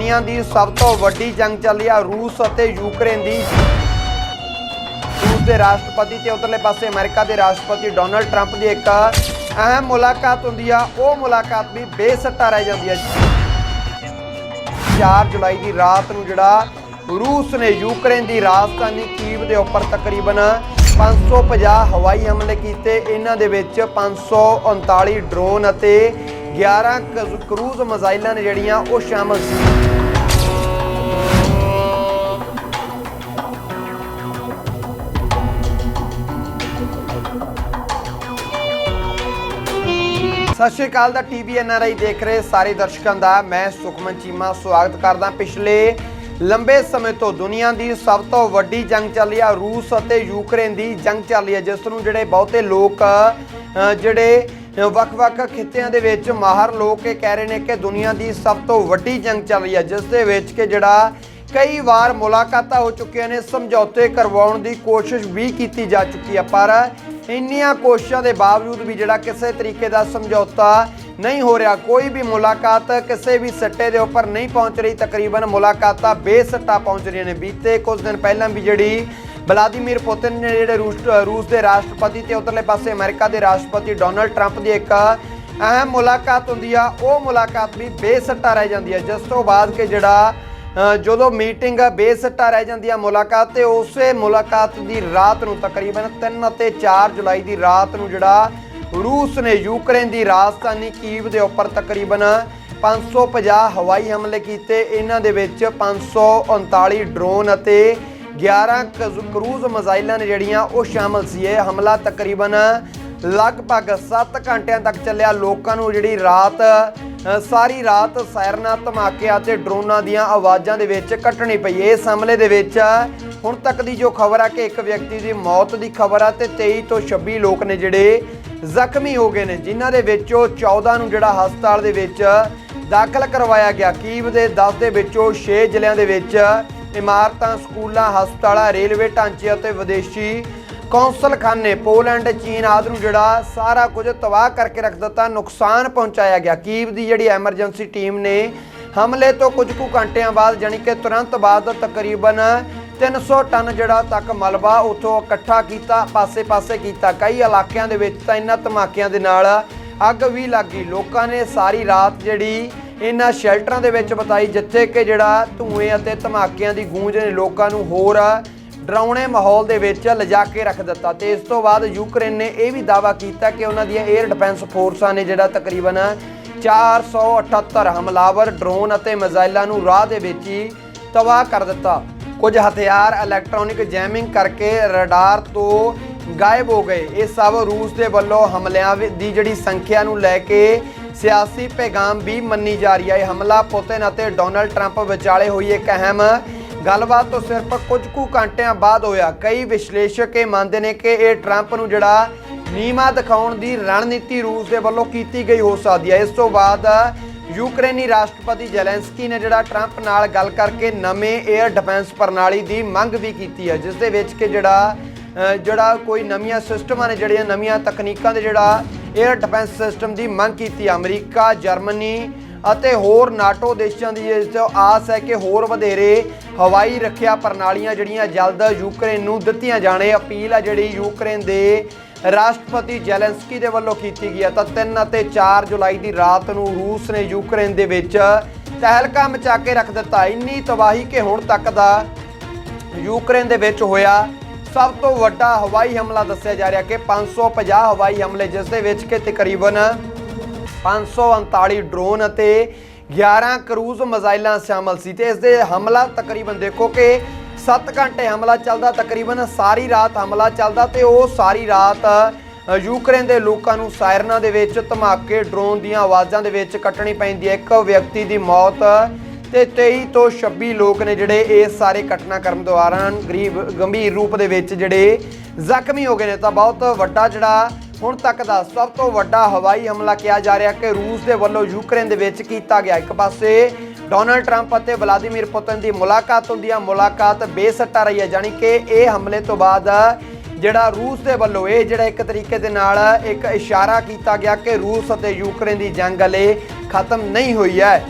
ਦੁਨੀਆ ਦੀ ਸਭ ਤੋਂ ਵੱਡੀ ਜੰਗ ਚੱਲੀ ਆ ਰੂਸ ਅਤੇ ਯੂਕਰੇਨ ਦੀ। ਰੂਸ ਦੇ ਰਾਸ਼ਟਰਪਤੀ ਤੇ ਉਧਰਲੇ ਪਾਸੇ ਅਮਰੀਕਾ ਦੇ ਰਾਸ਼ਟਰਪਤੀ ਡੋਨਲਡ ਟਰੰਪ ਦੀ ਇੱਕ ਅਹਿਮ ਮੁਲਾਕਾਤ ਹੁੰਦੀ ਆ। ਉਹ ਮੁਲਾਕਾਤ ਵੀ ਬੇਸੱਟਾ ਰਹਿ ਜਾਂਦੀ ਆ 4 ਜੁਲਾਈ ਦੀ ਰਾਤ ਨੂੰ ਜਿਹੜਾ ਰੂਸ ਨੇ ਯੂਕਰੇਨ ਦੀ ਰਾਜਧਾਨੀ ਕੀਵ ਦੇ ਉੱਪਰ ਤਕਰੀਬਨ 550 ਹਵਾਈ ਹਮਲੇ ਕੀਤੇ। ਇਹਨਾਂ ਦੇ ਵਿੱਚ 539 ਡਰੋਨ ਅਤੇ 11 ਕਰੂਜ਼ ਮਿਜ਼ਾਈਲਾਂ ਨੇ ਜਿਹੜੀਆਂ ਉਹ ਸ਼ਾਮਲ ਸੀ। ਸਤਿ ਸ਼੍ਰੀ ਅਕਾਲ ਦਾ ਟੀਵੀ ਐਨਆਰਆਈ ਦੇਖ ਰਹੇ ਸਾਰੇ ਦਰਸ਼ਕਾਂ ਦਾ। ਮੈਂ ਸੁਖਮਨ ਚੀਮਾ, ਸਵਾਗਤ ਕਰਦਾ ਪਿਛਲੇ ਲੰਬੇ ਸਮੇਂ ਤੋਂ ਦੁਨੀਆ ਦੀ ਸਭ ਤੋਂ ਵੱਡੀ ਜੰਗ ਚੱਲ ਰਹੀ ਆ, ਰੂਸ ਅਤੇ ਯੂਕਰੇਨ ਦੀ ਜੰਗ ਚੱਲ ਰਹੀ ਹੈ ਜਿਸ ਨੂੰ ਜਿਹੜੇ ਬਹੁਤੇ ਲੋਕ ਜਿਹੜੇ ਵੱਖ-ਵੱਖ ਖਿੱਤਿਆਂ ਦੇ ਵਿੱਚ ਮਾਹਰ ਲੋਕ ਇਹ ਕਹਿ ਰਹੇ ਨੇ ਕਿ ਦੁਨੀਆ ਦੀ ਸਭ ਤੋਂ ਵੱਡੀ ਜੰਗ ਚੱਲ ਰਹੀ ਹੈ ਜਿਸ ਦੇ ਵਿੱਚ ਕਿ ਜਿਹੜਾ ਕਈ ਵਾਰ ਮੁਲਾਕਾਤਾਂ ਹੋ ਚੁੱਕੀਆਂ ਨੇ, ਸਮਝੌਤੇ ਕਰਵਾਉਣ ਦੀ ਕੋਸ਼ਿਸ਼ ਵੀ ਕੀਤੀ ਜਾ ਚੁੱਕੀ ਹੈ ਪਰ ਇੰਨੀਆਂ ਕੋਸ਼ਿਸ਼ਾਂ ਦੇ ਬਾਵਜੂਦ ਵੀ ਜਿਹੜਾ ਕਿਸੇ ਤਰੀਕੇ ਦਾ ਸਮਝੌਤਾ ਨਹੀਂ ਹੋ ਰਿਹਾ, ਕੋਈ ਵੀ ਮੁਲਾਕਾਤ ਕਿਸੇ ਵੀ ਸੱਟੇ ਦੇ ਉੱਪਰ ਨਹੀਂ ਪਹੁੰਚ ਰਹੀ, ਤਕਰੀਬਨ ਮੁਲਾਕਾਤਾਂ ਬੇਸੱਟਾ ਪਹੁੰਚ ਰਹੀਆਂ ਨੇ। ਬੀਤੇ ਕੁਝ ਦਿਨ ਪਹਿਲਾਂ ਵੀ ਜਿਹੜੀ ਵਲਾਦੀਮੀਰ ਪੁਤਿਨ ਨੇ ਜਿਹੜੇ ਰੂਸ ਰੂਸ ਦੇ ਰਾਸ਼ਟਰਪਤੀ ਤੇ ਉਧਰਲੇ ਪਾਸੇ ਅਮਰੀਕਾ ਦੇ ਰਾਸ਼ਟਰਪਤੀ ਡੋਨਲਡ ਟਰੰਪ ਦੀ ਇੱਕ ਅਹਿਮ ਮੁਲਾਕਾਤ ਹੁੰਦੀ ਆ, ਉਹ ਮੁਲਾਕਾਤ ਵੀ ਬੇਸੱਟਾ ਰਹਿ ਜਾਂਦੀ ਹੈ ਜਿਸ ਤੋਂ ਬਾਅਦ ਕਿ ਜਿਹੜਾ ਜਦੋਂ ਮੀਟਿੰਗ ਬੇਸੱਟਾ ਰਹਿ ਜਾਂਦੀ ਆ ਮੁਲਾਕਾਤ ਤੇ ਉਸੇ ਮੁਲਾਕਾਤ ਦੀ ਰਾਤ ਨੂੰ ਤਕਰੀਬਨ 3 ਅਤੇ 4 ਜੁਲਾਈ ਦੀ ਰਾਤ ਨੂੰ ਜਿਹੜਾ ਰੂਸ ਨੇ ਯੂਕਰੇਨ ਦੀ ਰਾਜਧਾਨੀ ਕੀਵ ਦੇ ਉੱਪਰ ਤਕਰੀਬਨ 550 ਹਵਾਈ ਹਮਲੇ ਕੀਤੇ। ਇਹਨਾਂ ਦੇ ਵਿੱਚ 539 ਡਰੋਨ ਅਤੇ 11 ਕਜ਼- ਕਰੂਜ਼ ਮਿਜ਼ਾਈਲਾਂ ਨੇ ਜਿਹੜੀਆਂ ਉਹ ਸ਼ਾਮਲ ਸੀ। ਇਹ ਹਮਲਾ ਤਕਰੀਬਨ ਲਗਭਗ 7 ਘੰਟਿਆਂ ਤੱਕ ਚੱਲਿਆ। ਲੋਕਾਂ ਨੂੰ ਜਿਹੜੀ ਰਾਤ ਸਾਰੀ ਰਾਤ ਸਾਇਰਨਾ ਧਮਾਕਿਆਂ ਤੇ ਡਰੋਨਾਂ ਦੀਆਂ ਆਵਾਜ਼ਾਂ ਦੇ ਵਿੱਚ ਕੱਟਣੀ ਪਈ। ਇਸ ਹਮਲੇ ਦੇ ਵਿੱਚ, ਹੁਣ ਤੱਕ ਦੀ ਜੋ ਖਬਰ ਆ ਕਿ ਇੱਕ ਵਿਅਕਤੀ ਦੀ ਮੌਤ ਦੀ ਖਬਰ ਆ ਤੇ 23 ਤੋਂ 26 ਲੋਕ ਨੇ ਜਿਹੜੇ ਜ਼ਖਮੀ ਹੋ ਗਏ ਨੇ, ਜਿਨ੍ਹਾਂ ਦੇ ਵਿੱਚੋਂ 14 ਨੂੰ ਜਿਹੜਾ ਹਸਪਤਾਲ ਦੇ ਵਿੱਚ ਦਾਖਲ ਕਰਵਾਇਆ ਗਿਆ। ਕੀਵ ਦੇ 10 ਦੇ ਵਿੱਚੋਂ 6 ਜ਼ਿਲ੍ਹਿਆਂ ਦੇ ਵਿੱਚ ਇਮਾਰਤਾਂ, ਸਕੂਲਾਂ, ਹਸਪਤਾਲਾਂ, ਰੇਲਵੇ ਢਾਂਚੇ ਅਤੇ ਵਿਦੇਸ਼ੀ ਕੌਂਸਲਖਾਨੇ ਪੋਲੈਂਡ, ਚੀਨ ਆਦਿ ਨੂੰ ਜਿਹੜਾ ਸਾਰਾ ਕੁਝ ਤਬਾਹ ਕਰਕੇ ਰੱਖ ਦਿੱਤਾ, ਨੁਕਸਾਨ ਪਹੁੰਚਾਇਆ ਗਿਆ। ਕੀਵ ਦੀ ਜਿਹੜੀ ਐਮਰਜੈਂਸੀ ਟੀਮ ਨੇ ਹਮਲੇ ਤੋਂ ਕੁਝ ਕੁ ਘੰਟਿਆਂ ਬਾਅਦ ਯਾਨੀ ਕਿ ਤੁਰੰਤ ਬਾਅਦ ਤਕਰੀਬਨ 300 ਟਨ ਜਿਹੜਾ ਤੱਕ ਮਲਬਾ ਉੱਥੋਂ ਇਕੱਠਾ ਕੀਤਾ, ਪਾਸੇ-ਪਾਸੇ ਕੀਤਾ। ਕਈ ਇਲਾਕਿਆਂ ਦੇ ਵਿੱਚ ਤਾਂ ਇਹਨਾਂ ਧਮਾਕਿਆਂ ਦੇ ਨਾਲ ਅੱਗ ਵੀ ਲੱਗ ਗਈ। ਲੋਕਾਂ ਨੇ ਸਾਰੀ ਰਾਤ ਜਿਹੜੀ ਇਹਨਾਂ ਸ਼ੈਲਟਰਾਂ ਦੇ ਵਿੱਚ ਬਿਤਾਈ, ਜਿੱਥੇ ਕਿ ਜਿਹੜਾ ਧੂਏ ਅਤੇ ਧਮਾਕਿਆਂ ਦੀ ਗੂੰਜ ਨੇ, ਲੋਕਾਂ ਨੂੰ ਹੋਰ ਡਰਾਉਣੇ ਮਾਹੌਲ ਦੇ ਵਿੱਚ ਲਿਜਾ ਕੇ ਰੱਖ ਦਿੱਤਾ ਤੇ ਇਸ ਤੋਂ ਬਾਅਦ ਯੂਕਰੇਨ ਨੇ ਇਹ ਵੀ ਦਾਅਵਾ ਕੀਤਾ ਕਿ ਉਹਨਾਂ ਦੀਆਂ 에ਅਰ ਡਿਫੈਂਸ ਫੋਰਸਾਂ ਨੇ ਜਿਹੜਾ ਤਕਰੀਬਨ 478 ਹਮਲਾਵਰ ਡਰੋਨ ਅਤੇ ਮਿਜ਼ਾਈਲਾਂ ਨੂੰ ਰਾਹ ਦੇ ਵਿੱਚ ਹੀ ਤਬਾਹ ਕਰ ਦਿੱਤਾ। ਕੁਝ ਹਥਿਆਰ ਇਲੈਕਟ੍ਰੋਨਿਕ ਜੈਮਿੰਗ ਕਰਕੇ ਰਡਾਰ ਤੋਂ ਗਾਇਬ ਹੋ ਗਏ। ਇਹ ਸਭ ਰੂਸ ਦੇ ਵੱਲੋਂ ਹਮਲਿਆਂ ਦੀ ਜਿਹੜੀ ਸੰਖਿਆ ਨੂੰ ਲੈ ਕੇ ਸਿਆਸੀ ਪੈਗਾਮ ਵੀ ਮੰਨੀ ਜਾ ਰਹੀ ਹੈ। ਇਹ ਹਮਲਾ ਪੁਤਿਨ ਅਤੇ ਡੋਨਲਡ ਟਰੰਪ ਵਿਚਾਲੇ ਹੋਈ ਇੱਕ ਅਹਿਮ ਗੱਲਬਾਤ ਤੋਂ ਸਿਰਫ ਕੁਝ ਕੁ ਘੰਟਿਆਂ ਬਾਅਦ ਹੋਇਆ। ਕਈ ਵਿਸ਼ਲੇਸ਼ਕ ਇਹ ਮੰਨਦੇ ਨੇ ਕਿ ਇਹ ਟਰੰਪ ਨੂੰ ਜਿਹੜਾ ਨੀਮਾ ਦਿਖਾਉਣ ਦੀ ਰਣਨੀਤੀ ਰੂਸ ਦੇ ਵੱਲੋਂ ਕੀਤੀ ਗਈ ਹੋ ਸਕਦੀ ਹੈ। ਇਸ ਤੋਂ ਬਾਅਦ ਯੂਕਰੇਨੀ ਰਾਸ਼ਟਰਪਤੀ ਜ਼ੈਲੈਂਸਕੀ ਨੇ ਜਿਹੜਾ ਟਰੰਪ ਨਾਲ ਗੱਲ ਕਰਕੇ ਨਵੇਂ 에ਅਰ ਡਿਫੈਂਸ ਪ੍ਰਣਾਲੀ ਦੀ ਮੰਗ ਵੀ ਕੀਤੀ ਹੈ, ਜਿਸ ਦੇ ਵਿੱਚ ਕਿ ਜਿਹੜਾ ਜਿਹੜਾ ਕੋਈ ਨਵੀਆਂ ਸਿਸਟਮਾਂ ਨੇ, ਜਿਹੜੀਆਂ ਨਵੀਆਂ ਤਕਨੀਕਾਂ ਦੇ ਜਿਹੜਾ 에ਅਰ ਡਿਫੈਂਸ ਸਿਸਟਮ ਦੀ ਮੰਗ ਕੀਤੀ ਅਮਰੀਕਾ, ਜਰਮਨੀ ਅਤੇ ਹੋਰ ਨਾਟੋ ਦੇਸ਼ਾਂ ਦੀ ਇਸ ਤੋਂ ਆਸ ਹੈ ਕਿ ਹੋਰ ਵਧੇਰੇ ਹਵਾਈ ਰੱਖਿਆ ਪ੍ਰਣਾਲੀਆਂ ਜਿਹੜੀਆਂ ਜਲਦ ਯੂਕਰੇਨ ਨੂੰ ਦਿੱਤੀਆਂ ਜਾਣੇ ਅਪੀਲ ਆ ਜਿਹੜੀ ਯੂਕਰੇਨ ਦੇ ਰਾਸ਼ਟਰਪਤੀ ਜ਼ੈਲੈਂਸਕੀ ਦੇ ਵੱਲੋਂ ਕੀਤੀ ਗਈ ਹੈ ਤਾਂ 3 ਅਤੇ 4 ਜੁਲਾਈ ਦੀ ਰਾਤ ਨੂੰ ਰੂਸ ਨੇ ਯੂਕਰੇਨ ਦੇ ਵਿੱਚ ਤਹਿਲਕਾ ਮਚਾ ਕੇ ਰੱਖ ਦਿੱਤਾ। ਇੰਨੀ ਤਬਾਹੀ ਕਿ ਹੁਣ ਤੱਕ ਦਾ ਯੂਕਰੇਨ ਦੇ ਵਿੱਚ ਹੋਇਆ ਸਭ ਤੋਂ ਵੱਡਾ ਹਵਾਈ ਹਮਲਾ ਦੱਸਿਆ ਜਾ ਰਿਹਾ ਕਿ 550 ਹਵਾਈ ਹਮਲੇ, ਜਿਸ ਦੇ ਵਿੱਚ ਕਿ ਤਕਰੀਬਨ 539 ਡਰੋਨ ਅਤੇ 11 ਕਰੂਜ਼ ਮਿਜ਼ਾਈਲਾਂ ਸ਼ਾਮਲ ਸੀ ਤੇ ਇਸ ਦੇ ਹਮਲਾ ਤਕਰੀਬਨ ਦੇਖੋ ਕਿ 7 ਘੰਟੇ ਹਮਲਾ ਚੱਲਦਾ, ਤਕਰੀਬਨ ਸਾਰੀ ਰਾਤ ਹਮਲਾ ਚੱਲਦਾ ਤੇ ਉਹ ਸਾਰੀ ਰਾਤ ਯੂਕਰੇਨ ਦੇ ਲੋਕਾਂ ਨੂੰ ਸਾਇਰਨਾਂ ਦੇ ਵਿੱਚ ਧਮਾਕੇ, ਡਰੋਨ ਦੀਆਂ ਆਵਾਜ਼ਾਂ ਦੇ ਵਿੱਚ ਕੱਟਣੀ ਪੈਂਦੀ ਹੈ। ਇੱਕ ਵਿਅਕਤੀ ਦੀ ਮੌਤ ਤੇ 23 ਤੋਂ 26 ਲੋਕ ਨੇ ਜਿਹੜੇ ਇਸ ਸਾਰੇ ਘਟਨਾਕ੍ਰਮ ਦੌਰਾਨ ਗਰੀਬ, ਗੰਭੀਰ ਰੂਪ ਦੇ ਵਿੱਚ ਜਿਹੜੇ ਜ਼ਖਮੀ ਹੋ ਗਏ ਨੇ। ਤਾਂ ਬਹੁਤ ਵੱਡਾ ਜਿਹੜਾ ਹੁਣ ਤੱਕ ਦਾ ਸਭ ਤੋਂ ਵੱਡਾ ਹਵਾਈ ਹਮਲਾ ਕਿਹਾ ਜਾ ਰਿਹਾ ਕਿ ਰੂਸ ਦੇ ਵੱਲੋਂ ਯੂਕਰੇਨ ਦੇ ਵਿੱਚ ਕੀਤਾ ਗਿਆ। ਇੱਕ ਪਾਸੇ ਡੋਨਲਡ ਟਰੰਪ ਅਤੇ ਵਲਾਦੀਮੀਰ ਪੁਤਿਨ ਦੀ ਮੁਲਾਕਾਤ ਹੁੰਦੀ ਆ। ਮੁਲਾਕਾਤ ਬੇਸੱਟਾ ਰਹੀ ਹੈ ਜਾਨੀ ਕਿ ਇਹ ਹਮਲੇ ਤੋਂ ਬਾਅਦ ਜਿਹੜਾ ਰੂਸ ਦੇ ਵੱਲੋਂ ਇਹ ਜਿਹੜਾ ਇੱਕ ਤਰੀਕੇ ਦੇ ਨਾਲ ਇੱਕ ਇਸ਼ਾਰਾ ਕੀਤਾ ਗਿਆ ਕਿ ਰੂਸ ਅਤੇ ਯੂਕਰੇਨ ਦੀ ਜੰਗ ਹਲੇ ਖਤਮ ਨਹੀਂ ਹੋਈ ਹੈ।